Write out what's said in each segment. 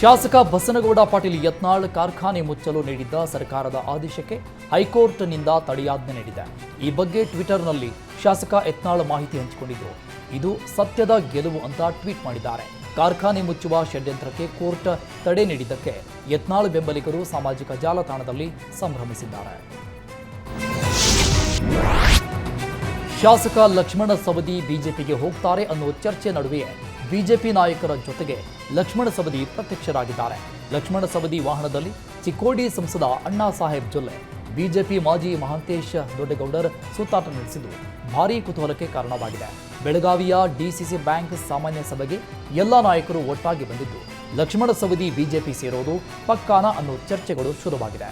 ಶಾಸಕ ಬಸನಗೌಡ ಪಾಟೀಲ್ ಯತ್ನಾಳ್ ಕಾರ್ಖಾನೆ ಮುಚ್ಚಲು ನೀಡಿದ್ದ ಸರ್ಕಾರದ ಆದೇಶಕ್ಕೆ ಹೈಕೋರ್ಟ್ನಿಂದ ತಡೆಯಾಜ್ಞೆ ನೀಡಿದೆ. ಈ ಬಗ್ಗೆ ಟ್ವಿಟರ್ನಲ್ಲಿ ಶಾಸಕ ಯತ್ನಾಳ್ ಮಾಹಿತಿ ಹಂಚಿಕೊಂಡಿದ್ದು, ಇದು ಸತ್ಯದ ಗೆಲುವು ಅಂತ ಟ್ವೀಟ್ ಮಾಡಿದ್ದಾರೆ. ಕಾರ್ಖಾನೆ ಮುಚ್ಚುವ ಷಡ್ಯಂತ್ರಕ್ಕೆ ಕೋರ್ಟ್ ತಡೆ ನೀಡಿದ್ದಕ್ಕೆ ಯತ್ನಾಳ್ ಬೆಂಬಲಿಗರು ಸಾಮಾಜಿಕ ಜಾಲತಾಣದಲ್ಲಿ ಸಂಭ್ರಮಿಸಿದ್ದಾರೆ. ಶಾಸಕ ಲಕ್ಷ್ಮಣ ಸವದಿ ಬಿಜೆಪಿಗೆ ಹೋಗ್ತಾರೆ ಅನ್ನೋ ಚರ್ಚೆ ನಡುವೆಯೇ ಬಿಜೆಪಿ ನಾಯಕರ ಜೊತೆಗೆ ಲಕ್ಷ್ಮಣ ಸವದಿ ಪ್ರತ್ಯಕ್ಷರಾಗಿದ್ದಾರೆ. ಲಕ್ಷ್ಮಣ ಸವದಿ ವಾಹನದಲ್ಲಿ ಚಿಕ್ಕೋಡಿ ಸಂಸದ ಅಣ್ಣಾ ಸಾಹೇಬ್ ಜೊಲ್ಲೆ, ಬಿಜೆಪಿ ಮಾಜಿ ಮಹಾಂತೇಶ್ ದೊಡ್ಡಗೌಡರ್ ಸುತ್ತಾಟ ನಡೆಸಿದ್ದು ಭಾರೀ ಕುತೂಹಲಕ್ಕೆ ಕಾರಣವಾಗಿದೆ. ಬೆಳಗಾವಿಯ ಡಿಸಿಸಿ ಬ್ಯಾಂಕ್ ಸಾಮಾನ್ಯ ಸಭೆಗೆ ಎಲ್ಲ ನಾಯಕರು ಒಟ್ಟಾಗಿ ಬಂದಿದ್ದು, ಲಕ್ಷ್ಮಣ ಸವದಿ ಬಿಜೆಪಿ ಸೇರೋದು ಪಕ್ಕಾನ ಅನ್ನೋ ಚರ್ಚೆಗಳು ಶುರುವಾಗಿದೆ.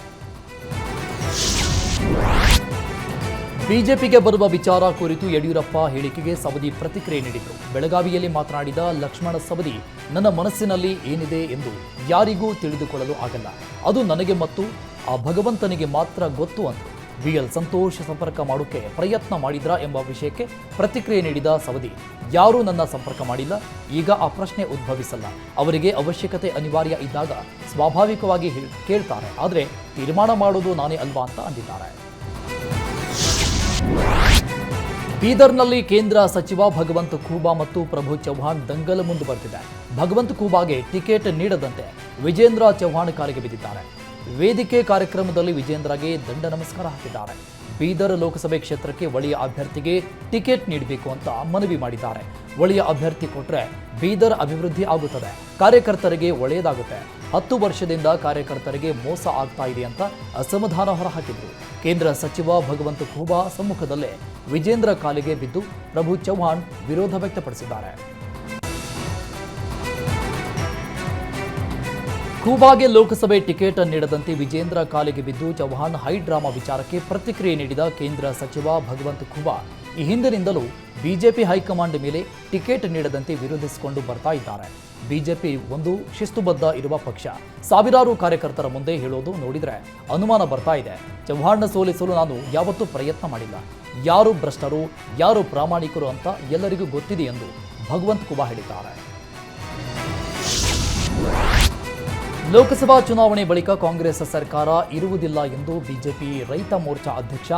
ಬಿಜೆಪಿಗೆ ಬರುವ ವಿಚಾರ ಕುರಿತು ಯಡಿಯೂರಪ್ಪ ಹೇಳಿಕೆಗೆ ಸವದಿ ಪ್ರತಿಕ್ರಿಯೆ ನೀಡಿದರು. ಬೆಳಗಾವಿಯಲ್ಲಿ ಮಾತನಾಡಿದ ಲಕ್ಷ್ಮಣ ಸವದಿ, ನನ್ನ ಮನಸ್ಸಿನಲ್ಲಿ ಏನಿದೆ ಎಂದು ಯಾರಿಗೂ ತಿಳಿದುಕೊಳ್ಳಲು ಆಗಲ್ಲ. ಅದು ನನಗೆ ಮತ್ತು ಆ ಭಗವಂತನಿಗೆ ಮಾತ್ರ ಗೊತ್ತು ಅಂತ ಬಿಎಲ್ ಸಂತೋಷ ಸಂಪರ್ಕ ಮಾಡೋಕೆ ಪ್ರಯತ್ನ ಮಾಡಿದ್ರಾ ಎಂಬ ವಿಷಯಕ್ಕೆ ಪ್ರತಿಕ್ರಿಯೆ ನೀಡಿದ ಸವದಿ, ಯಾರೂ ನನ್ನ ಸಂಪರ್ಕ ಮಾಡಿಲ್ಲ, ಈಗ ಆ ಪ್ರಶ್ನೆ ಉದ್ಭವಿಸಲ್ಲ. ಅವರಿಗೆ ಅವಶ್ಯಕತೆ ಅನಿವಾರ್ಯ ಇದ್ದಾಗ ಸ್ವಾಭಾವಿಕವಾಗಿ ಕೇಳ್ತಾರೆ. ಆದರೆ ತೀರ್ಮಾನ ಮಾಡೋದು ನಾನೇ ಅಲ್ವಾ ಅಂತ ಅಂದಿದ್ದಾರೆ. ಬೀದರ್ನಲ್ಲಿ ಕೇಂದ್ರ ಸಚಿವ ಭಗವಂತ ಖೂಬಾ ಮತ್ತು ಪ್ರಭು ಚೌಹಾಣ್ ದಂಗಲ್ ಮುಂದುವರೆದಿದೆ ಭಗವಂತ ಖೂಬಾಗೆ ಟಿಕೆಟ್ ನೀಡದಂತೆ ವಿಜೇಂದ್ರ ಚೌಹಾಣ್ ಕಾರಿಗೆ ಬಿದ್ದಿದ್ದಾರೆ. ವೇದಿಕೆ ಕಾರ್ಯಕ್ರಮದಲ್ಲಿ ವಿಜೇಂದ್ರಗೆ ದಂಡ ನಮಸ್ಕಾರ ಹಾಕಿದ್ದಾರೆ. ಬೀದರ್ ಲೋಕಸಭೆ ಕ್ಷೇತ್ರಕ್ಕೆ ಒಳಿಯ ಅಭ್ಯರ್ಥಿಗೆ ಟಿಕೆಟ್ ನೀಡಬೇಕು ಅಂತ ಮನವಿ ಮಾಡಿದ್ದಾರೆ. ಒಳಿಯ ಅಭ್ಯರ್ಥಿ ಕೊಟ್ರೆ ಬೀದರ್ ಅಭಿವೃದ್ಧಿ ಆಗುತ್ತದೆ. ಕಾರ್ಯಕರ್ತರಿಗೆ ಒಳ್ಳೆಯದಾಗುತ್ತೆ. ಹತ್ತು ವರ್ಷದಿಂದ ಕಾರ್ಯಕರ್ತರಿಗೆ ಮೋಸ ಆಗ್ತಾ ಇದೆ ಅಂತ ಅಸಮಾಧಾನ ಹೊರಹಾಕಿದ್ರು. ಕೇಂದ್ರ ಸಚಿವ ಭಗವಂತ ಖೂಬಾ ಸಮ್ಮುಖದಲ್ಲೇ ವಿಜೇಂದ್ರ ಕಾಲಿಗೆ ಬಿದ್ದು ಪ್ರಭು ಚೌಹಾಣ್ ವಿರೋಧ ವ್ಯಕ್ತಪಡಿಸಿದ್ದಾರೆ. ಖೂಬಾಗೆ ಲೋಕಸಭೆ ಟಿಕೆಟ್ ನೀಡದಂತೆ ವಿಜೇಂದ್ರ ಕಾಲಿಗೆ ಬಿದ್ದು ಚೌಹಾಣ್ ಹೈ ಡ್ರಾಮಾ ವಿಚಾರಕ್ಕೆ ಪ್ರತಿಕ್ರಿಯೆ ನೀಡಿದ ಕೇಂದ್ರ ಸಚಿವ ಭಗವಂತ್ ಖೂಬಾ. ಈ ಹಿಂದಿನಿಂದಲೂ ಬಿಜೆಪಿ ಹೈಕಮಾಂಡ್ ಮೇಲೆ ಟಿಕೆಟ್ ನೀಡದಂತೆ ವಿರೋಧಿಸಿಕೊಂಡು ಬರ್ತಾ ಇದ್ದಾರೆ. ಬಿಜೆಪಿ ಒಂದು ಶಿಸ್ತುಬದ್ಧ ಇರುವ ಪಕ್ಷ. ಸಾವಿರಾರು ಕಾರ್ಯಕರ್ತರ ಮುಂದೆ ಹೇಳೋದು ನೋಡಿದರೆ ಅನುಮಾನ ಬರ್ತಾ ಇದೆ. ಚೌಹಾಣ್ನ ಸೋಲಿಸಲು ನಾನು ಯಾವತ್ತೂ ಪ್ರಯತ್ನ ಮಾಡಿಲ್ಲ. ಯಾರು ಭ್ರಷ್ಟರು, ಯಾರು ಪ್ರಾಮಾಣಿಕರು ಅಂತ ಎಲ್ಲರಿಗೂ ಗೊತ್ತಿದೆ ಎಂದು ಭಗವಂತ್ ಕುಬಾ ಹೇಳಿದ್ದಾರೆ. ಲೋಕಸಭಾ ಚುನಾವಣೆ ಬಳಿಕ ಕಾಂಗ್ರೆಸ್ ಸರ್ಕಾರ ಇರುವುದಿಲ್ಲ ಎಂದು ಬಿಜೆಪಿ ರೈತ ಮೋರ್ಚಾ ಅಧ್ಯಕ್ಷ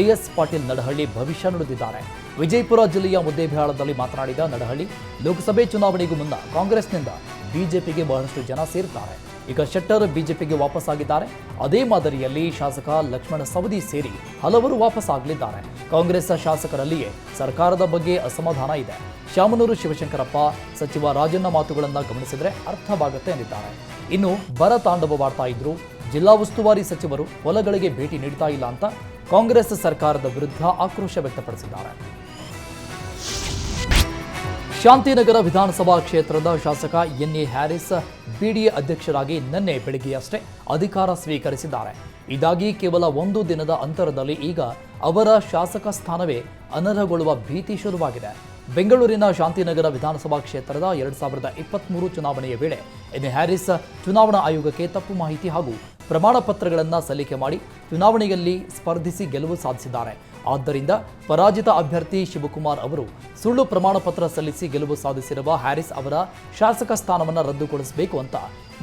ಎಎಸ್ ಪಾಟೀಲ್ ನಡಹಳ್ಳಿ ಭವಿಷ್ಯ ನುಡಿದಿದ್ದಾರೆ. ವಿಜಯಪುರ ಜಿಲ್ಲೆಯ ಮುದ್ದೇಬಿಹಾಳದಲ್ಲಿ ಮಾತನಾಡಿದ ನಡಹಳ್ಳಿ, ಲೋಕಸಭೆ ಚುನಾವಣೆಗೂ ಮುನ್ನ ಕಾಂಗ್ರೆಸ್ನಿಂದ ಬಿಜೆಪಿಗೆ ಬಹಳಷ್ಟು ಜನ ಸೇರ್ತಾರೆ. ಈಗ ಶೆಟ್ಟರ್ ಬಿಜೆಪಿಗೆ ವಾಪಸ್ಸಾಗಿದ್ದಾರೆ. ಅದೇ ಮಾದರಿಯಲ್ಲಿ ಶಾಸಕ ಲಕ್ಷ್ಮಣ ಸವದಿ ಸೇರಿ ಹಲವರು ವಾಪಸ್ಸಾಗಲಿದ್ದಾರೆ. ಕಾಂಗ್ರೆಸ್ ಶಾಸಕರಲ್ಲಿಯೇ ಸರ್ಕಾರದ ಬಗ್ಗೆ ಅಸಮಾಧಾನ ಇದೆ. ಶಾಮನೂರು ಶಿವಶಂಕರಪ್ಪ ಸಚಿವ ರಾಜಣ್ಣ ಮಾತುಗಳನ್ನು ಗಮನಿಸಿದರೆ ಅರ್ಥವಾಗುತ್ತೆ ಎಂದಿದ್ದಾರೆ. ಇನ್ನು ಬರ ತಾಂಡವವಾಡ್ತಾ ಇದ್ರು. ಜಿಲ್ಲಾ ಉಸ್ತುವಾರಿ ಸಚಿವರು ಹೊಲಗಳಿಗೆ ಭೇಟಿ ನೀಡ್ತಾ ಇಲ್ಲ ಅಂತ ಕಾಂಗ್ರೆಸ್ ಸರ್ಕಾರದ ವಿರುದ್ಧ ಆಕ್ರೋಶ ವ್ಯಕ್ತಪಡಿಸಿದ್ದಾರೆ. ಶಾಂತಿನಗರ ವಿಧಾನಸಭಾ ಕ್ಷೇತ್ರದ ಶಾಸಕ ಎನ್ ಎ ಹ್ಯಾರಿಸ್ ಬಿಡಿಎ ಅಧ್ಯಕ್ಷರಾಗಿ ನಿನ್ನೆ ಬೆಳಗ್ಗೆಯಷ್ಟೇ ಅಧಿಕಾರ ಸ್ವೀಕರಿಸಿದ್ದಾರೆ. ಇದಾಗಿ ಕೇವಲ ಒಂದು ದಿನದ ಅಂತರದಲ್ಲಿ ಈಗ ಅವರ ಶಾಸಕ ಸ್ಥಾನವೇ ಅನರ್ಹಗೊಳ್ಳುವ ಭೀತಿ ಶುರುವಾಗಿದೆ. ಬೆಂಗಳೂರಿನ ಶಾಂತಿನಗರ ವಿಧಾನಸಭಾ ಕ್ಷೇತ್ರದ ಎರಡ್ ಸಾವಿರದ ಇಪ್ಪತ್ತ್ಮೂರು ಚುನಾವಣೆಯ ವೇಳೆ ಎನ್ ಹ್ಯಾರಿಸ್ ಚುನಾವಣಾ ಆಯೋಗಕ್ಕೆ ತಪ್ಪು ಮಾಹಿತಿ ಹಾಗೂ ಪ್ರಮಾಣ ಪತ್ರಗಳನ್ನು ಸಲ್ಲಿಕೆ ಮಾಡಿ ಚುನಾವಣೆಯಲ್ಲಿ ಸ್ಪರ್ಧಿಸಿ ಗೆಲುವು ಸಾಧಿಸಿದ್ದಾರೆ. ಆದ್ದರಿಂದ ಪರಾಜಿತ ಅಭ್ಯರ್ಥಿ ಶಿವಕುಮಾರ್ ಅವರು ಸುಳ್ಳು ಪ್ರಮಾಣ ಪತ್ರ ಸಲ್ಲಿಸಿ ಗೆಲುವು ಸಾಧಿಸಿರುವ ಹ್ಯಾರಿಸ್ ಅವರ ಶಾಸಕ ಸ್ಥಾನವನ್ನು ರದ್ದುಗೊಳಿಸಬೇಕು ಅಂತ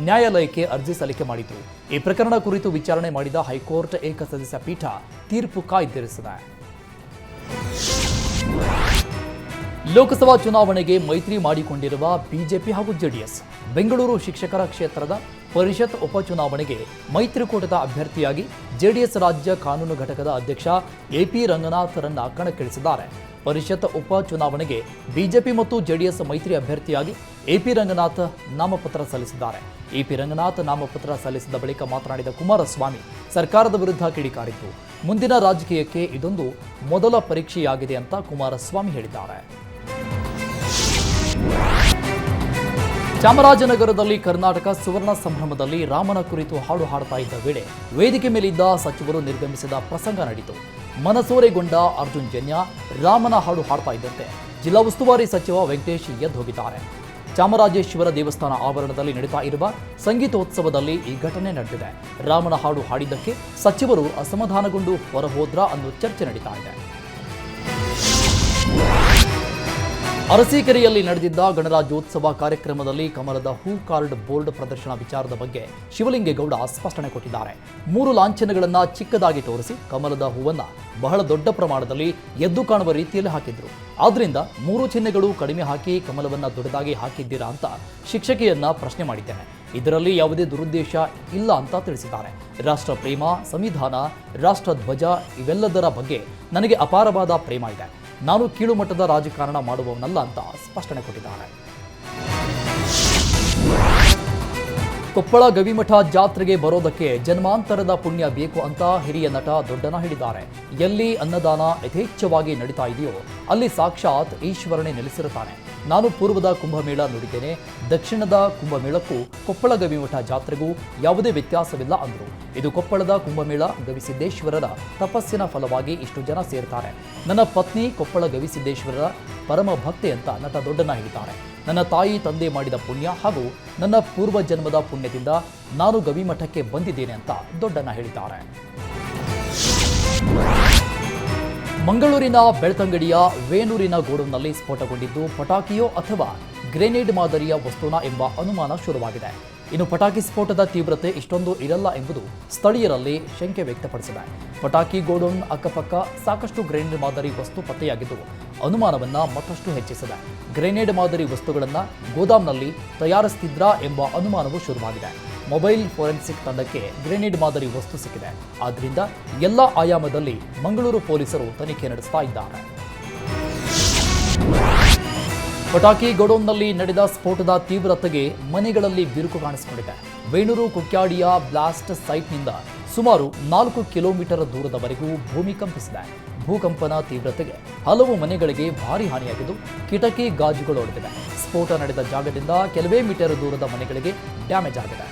ನ್ಯಾಯಾಲಯಕ್ಕೆ ಅರ್ಜಿ ಸಲ್ಲಿಕೆ ಮಾಡಿತು ಈ ಪ್ರಕರಣ ಕುರಿತು ವಿಚಾರಣೆ ಮಾಡಿದ ಹೈಕೋರ್ಟ್ ಏಕಸದಸ್ಯ ಪೀಠ ತೀರ್ಪು ಕಾಯ್ದಿರಿಸಿದೆ. ಲೋಕಸಭಾ ಚುನಾವಣೆಗೆ ಮೈತ್ರಿ ಮಾಡಿಕೊಂಡಿರುವ ಬಿಜೆಪಿ ಹಾಗೂ ಜೆಡಿಎಸ್, ಬೆಂಗಳೂರು ಶಿಕ್ಷಕರ ಕ್ಷೇತ್ರದ ಪರಿಷತ್ ಉಪಚುನಾವಣೆಗೆ ಮೈತ್ರಿಕೂಟದ ಅಭ್ಯರ್ಥಿಯಾಗಿ ಜೆಡಿಎಸ್ ರಾಜ್ಯ ಕಾನೂನು ಘಟಕದ ಅಧ್ಯಕ್ಷ ಎಪಿ ರಂಗನಾಥರನ್ನ ಕಣಕ್ಕಿಳಿಸಿದ್ದಾರೆ. ಪರಿಷತ್ ಉಪಚುನಾವಣೆಗೆ ಬಿಜೆಪಿ ಮತ್ತು ಜೆಡಿಎಸ್ ಮೈತ್ರಿ ಅಭ್ಯರ್ಥಿಯಾಗಿ ಎಪಿ ರಂಗನಾಥ್ ನಾಮಪತ್ರ ಸಲ್ಲಿಸಿದ್ದಾರೆ. ಎಪಿ ರಂಗನಾಥ್ ನಾಮಪತ್ರ ಸಲ್ಲಿಸಿದ ಬಳಿಕ ಮಾತನಾಡಿದ ಕುಮಾರಸ್ವಾಮಿ, ಸರ್ಕಾರದ ವಿರುದ್ಧ ಕಿಡಿಕಾರಿತು ಮುಂದಿನ ರಾಜಕೀಯಕ್ಕೆ ಇದೊಂದು ಮೊದಲ ಪರೀಕ್ಷೆಯಾಗಿದೆ ಅಂತ ಕುಮಾರಸ್ವಾಮಿ ಹೇಳಿದ್ದಾರೆ. ಚಾಮರಾಜನಗರದಲ್ಲಿ ಕರ್ನಾಟಕ ಸುವರ್ಣ ಸಂಭ್ರಮದಲ್ಲಿ ರಾಮನ ಕುರಿತು ಹಾಡು ಹಾಡ್ತಾ ಇದ್ದ ವೇಳೆ ವೇದಿಕೆ ಮೇಲಿದ್ದ ಸಚಿವರು ನಿರ್ಗಮಿಸಿದ ಪ್ರಸಂಗ ನಡೆಯಿತು ಮನಸೋರೆಗೊಂಡ ಅರ್ಜುನ್ ಜನ್ಯ ರಾಮನ ಹಾಡು ಹಾಡ್ತಾ ಇದ್ದಂತೆ ಜಿಲ್ಲಾ ಉಸ್ತುವಾರಿ ಸಚಿವ ವೆಂಕಟೇಶ್ ಎದ್ದು ಹೋಗಿದ್ದಾರೆ. ಚಾಮರಾಜೇಶ್ವರ ದೇವಸ್ಥಾನ ಆವರಣದಲ್ಲಿ ನಡೀತಾ ಇರುವ ಸಂಗೀತೋತ್ಸವದಲ್ಲಿ ಈ ಘಟನೆ ನಡೆದಿದೆ. ರಾಮನ ಹಾಡು ಹಾಡಿದ್ದಕ್ಕೆ ಸಚಿವರು ಅಸಮಾಧಾನಗೊಂಡು ಹೊರಹೋದ್ರ ಅನ್ನೋ ಚರ್ಚೆ ನಡೀತಾ ಇದೆ. ಅರಸೀಕೆರೆಯಲ್ಲಿ ನಡೆದಿದ್ದ ಗಣರಾಜ್ಯೋತ್ಸವ ಕಾರ್ಯಕ್ರಮದಲ್ಲಿ ಕಮಲದ ಹೂ ಕಾರ್ಡ್ ಬೋರ್ಡ್ ಪ್ರದರ್ಶನ ವಿಚಾರದ ಬಗ್ಗೆ ಶಿವಲಿಂಗೇಗೌಡ ಸ್ಪಷ್ಟನೆ ಕೊಟ್ಟಿದ್ದಾರೆ. ಮೂರು ಲಾಂಛನಗಳನ್ನು ಚಿಕ್ಕದಾಗಿ ತೋರಿಸಿ ಕಮಲದ ಹೂವನ್ನು ಬಹಳ ದೊಡ್ಡ ಪ್ರಮಾಣದಲ್ಲಿ ಎದ್ದು ಕಾಣುವ ರೀತಿಯಲ್ಲಿ ಹಾಕಿದ್ರು. ಆದ್ದರಿಂದ ಮೂರು ಚಿಹ್ನೆಗಳು ಕಡಿಮೆ ಹಾಕಿ ಕಮಲವನ್ನ ದೊಡ್ಡದಾಗಿ ಹಾಕಿದ್ದೀರಾ ಅಂತ ಶಿಕ್ಷಕಿಯನ್ನ ಪ್ರಶ್ನೆ ಮಾಡಿದ್ದೇನೆ. ಇದರಲ್ಲಿ ಯಾವುದೇ ದುರುದ್ದೇಶ ಇಲ್ಲ ಅಂತ ತಿಳಿಸಿದ್ದಾರೆ. ರಾಷ್ಟ್ರ ಪ್ರೇಮ ಸಂವಿಧಾನ ರಾಷ್ಟ್ರ ಧ್ವಜ ಇವೆಲ್ಲದರ ಬಗ್ಗೆ ನನಗೆ ಅಪಾರವಾದ ಪ್ರೇಮ ಇದೆ. ನಾನು ಕೀಳುಮಟ್ಟದ ರಾಜಕಾರಣ ಮಾಡುವವನಲ್ಲ ಅಂತ ಸ್ಪಷ್ಟನೆ ಕೊಟ್ಟಿದ್ದಾರೆ. ಕೊಪ್ಪಳ ಗವಿಮಠ ಜಾತ್ರೆಗೆ ಬರೋದಕ್ಕೆ ಜನ್ಮಾಂತರದ ಪುಣ್ಯ ಬೇಕು ಅಂತ ಹಿರಿಯ ನಟ ದೊಡ್ಡನ ಹೇಳಿದ್ದಾರೆ. ಎಲ್ಲಿ ಅನ್ನದಾನ ಯಥೇಚ್ಛವಾಗಿ ನಡೀತಾ ಇದೆಯೋ ಅಲ್ಲಿ ಸಾಕ್ಷಾತ್ ಈಶ್ವರನೇ ನೆಲೆಸಿರುತ್ತಾನೆ. ನಾನು ಪೂರ್ವದ ಕುಂಭಮೇಳ ನೋಡಿದ್ದೇನೆ. ದಕ್ಷಿಣದ ಕುಂಭಮೇಳಕ್ಕೂ ಕೊಪ್ಪಳ ಗವಿಮಠ ಜಾತ್ರೆಗೂ ಯಾವುದೇ ವ್ಯತ್ಯಾಸವಿಲ್ಲ ಅಂದರು. ಇದು ಕೊಪ್ಪಳದ ಕುಂಭಮೇಳ ಗವಿಸಿದ್ದೇಶ್ವರರ ತಪಸ್ಸಿನ ಫಲವಾಗಿ ಇಷ್ಟು ಜನ ಸೇರ್ತಾರೆ. ನನ್ನ ಪತ್ನಿ ಕೊಪ್ಪಳ ಗವಿಸಿದ್ದೇಶ್ವರರ ಪರಮ ಭಕ್ತಿ ಅಂತ ನಟ ದೊಡ್ಡನ ಹೇಳಿದ್ದಾರೆ. ನನ್ನ ತಾಯಿ ತಂದೆ ಮಾಡಿದ ಪುಣ್ಯ ಹಾಗೂ ನನ್ನ ಪೂರ್ವ ಜನ್ಮದ ಪುಣ್ಯದಿಂದ ನಾನು ಗವಿಮಠಕ್ಕೆ ಬಂದಿದ್ದೇನೆ ಅಂತ ದೊಡ್ಡನ ಹೇಳಿದ್ದಾರೆ. ಮಂಗಳೂರಿನ ಬೆಳ್ತಂಗಡಿಯ ವೇನೂರಿನ ಗೋಡೌನ್ನಲ್ಲಿ ಸ್ಫೋಟಗೊಂಡಿದ್ದು ಪಟಾಕಿಯೋ ಅಥವಾ ಗ್ರೆನೇಡ್ ಮಾದರಿಯ ವಸ್ತುನ ಎಂಬ ಅನುಮಾನ ಶುರುವಾಗಿದೆ. ಇನ್ನು ಪಟಾಕಿ ಸ್ಫೋಟದ ತೀವ್ರತೆ ಇಷ್ಟೊಂದು ಇರಲ್ಲ ಎಂಬುದು ಸ್ಥಳೀಯರಲ್ಲಿ ಶಂಕೆ ವ್ಯಕ್ತಪಡಿಸಿದೆ. ಪಟಾಕಿ ಗೋಡೌನ್ ಅಕ್ಕಪಕ್ಕ ಸಾಕಷ್ಟು ಗ್ರೆನೇಡ್ ಮಾದರಿ ವಸ್ತು ಪತ್ತೆಯಾಗಿದ್ದು ಅನುಮಾನವನ್ನ ಮತ್ತಷ್ಟು ಹೆಚ್ಚಿಸಿದೆ. ಗ್ರೆನೇಡ್ ಮಾದರಿ ವಸ್ತುಗಳನ್ನು ಗೋದಾಮ್ನಲ್ಲಿ ತಯಾರಿಸುತ್ತಿದ್ರಾ ಎಂಬ ಅನುಮಾನವೂ ಶುರುವಾಗಿದೆ. ಮೊಬೈಲ್ ಫೋರೆನ್ಸಿಕ್ ತಂಡಕ್ಕೆ ಗ್ರೆನೇಡ್ ಮಾದರಿ ವಸ್ತು ಸಿಕ್ಕಿದೆ. ಆದ್ದರಿಂದ ಎಲ್ಲ ಆಯಾಮದಲ್ಲಿ ಮಂಗಳೂರು ಪೊಲೀಸರು ತನಿಖೆ ನಡೆಸ್ತಾ ಇದ್ದಾರೆ. ಪಟಾಕಿ ಗೋಡೌನ್ನಲ್ಲಿ ನಡೆದ ಸ್ಫೋಟದ ತೀವ್ರತೆಗೆ ಮನೆಗಳಲ್ಲಿ ಬಿರುಕು ಕಾಣಿಸಿಕೊಂಡಿದೆ. ವೇಣೂರು ಕುಕ್ಯಾಡಿಯ ಬ್ಲಾಸ್ಟ್ ಸೈಟ್ನಿಂದ ಸುಮಾರು ನಾಲ್ಕು ಕಿಲೋಮೀಟರ್ ದೂರದವರೆಗೂ ಭೂಮಿ ಕಂಪಿಸಿದೆ. ಭೂಕಂಪನ ತೀವ್ರತೆಗೆ ಹಲವು ಮನೆಗಳಿಗೆ ಭಾರಿ ಹಾನಿಯಾಗಿದ್ದು ಕಿಟಕಿ ಗಾಜುಗಳು ಒಡೆದಿವೆ ಸ್ಫೋಟ ನಡೆದ ಜಾಗದಿಂದ ಕೆಲವೇ ಮೀಟರ್ ದೂರದ ಮನೆಗಳಿಗೆ ಡ್ಯಾಮೇಜ್ ಆಗಿದೆ.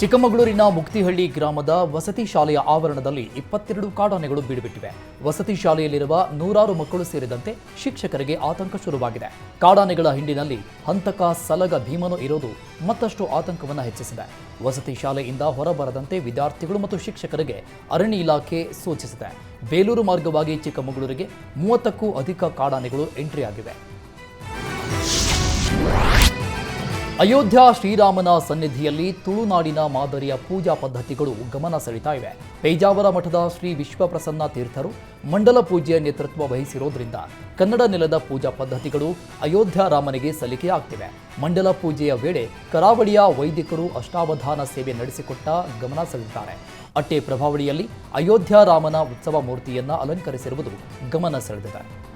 ಚಿಕ್ಕಮಗಳೂರಿನ ಮುಕ್ತಿಹಳ್ಳಿ ಗ್ರಾಮದ ವಸತಿ ಶಾಲೆಯ ಆವರಣದಲ್ಲಿ ಇಪ್ಪತ್ತೆರಡು ಕಾಡಾನೆಗಳು ಬೀಡುಬಿಟ್ಟಿವೆ. ವಸತಿ ಶಾಲೆಯಲ್ಲಿರುವ ನೂರಾರು ಮಕ್ಕಳು ಸೇರಿದಂತೆ ಶಿಕ್ಷಕರಿಗೆ ಆತಂಕ ಶುರುವಾಗಿದೆ. ಕಾಡಾನೆಗಳ ಹಿಂಡಿನಲ್ಲಿ ಹಂತಕ ಸಲಗ ಭೀಮನು ಇರೋದು ಮತ್ತಷ್ಟು ಆತಂಕವನ್ನು ಹೆಚ್ಚಿಸಿದೆ. ವಸತಿ ಶಾಲೆಯಿಂದ ಹೊರಬರದಂತೆ ವಿದ್ಯಾರ್ಥಿಗಳು ಮತ್ತು ಶಿಕ್ಷಕರಿಗೆ ಅರಣ್ಯ ಇಲಾಖೆ ಸೂಚಿಸಿದೆ. ಬೇಲೂರು ಮಾರ್ಗವಾಗಿ ಚಿಕ್ಕಮಗಳೂರಿಗೆ ಮೂವತ್ತಕ್ಕೂ ಅಧಿಕ ಕಾಡಾನೆಗಳು ಎಂಟ್ರಿ ಆಗಿವೆ ಅಯೋಧ್ಯ ಶ್ರೀರಾಮನ ಸನ್ನಿಧಿಯಲ್ಲಿ ತುಳುನಾಡಿನ ಮಾದರಿಯ ಪೂಜಾ ಪದ್ಧತಿಗಳು ಗಮನ ಸೆಳೀತಾ ಇವೆ. ಪೇಜಾವರ ಮಠದ ಶ್ರೀ ವಿಶ್ವಪ್ರಸನ್ನ ತೀರ್ಥರು ಮಂಡಲ ಪೂಜೆಯ ನೇತೃತ್ವ ವಹಿಸಿರೋದ್ರಿಂದ ಕನ್ನಡ ನೆಲದ ಪೂಜಾ ಪದ್ಧತಿಗಳು ಅಯೋಧ್ಯ ರಾಮನಿಗೆ ಸಲ್ಲಿಕೆಯಾಗ್ತಿವೆ ಮಂಡಲ ಪೂಜೆಯ ವೇಳೆ ಕರಾವಳಿಯ ವೈದಿಕರು ಅಷ್ಟಾವಧಾನ ಸೇವೆ ನಡೆಸಿಕೊಟ್ಟ ಗಮನ ಸೆಳೆದಿದ್ದಾರೆ. ಅಟ್ಟೆ ಪ್ರಭಾವಳಿಯಲ್ಲಿ ಅಯೋಧ್ಯ ರಾಮನ ಉತ್ಸವ ಮೂರ್ತಿಯನ್ನ ಅಲಂಕರಿಸಿರುವುದು ಗಮನ ಸೆಳೆದಿದೆ.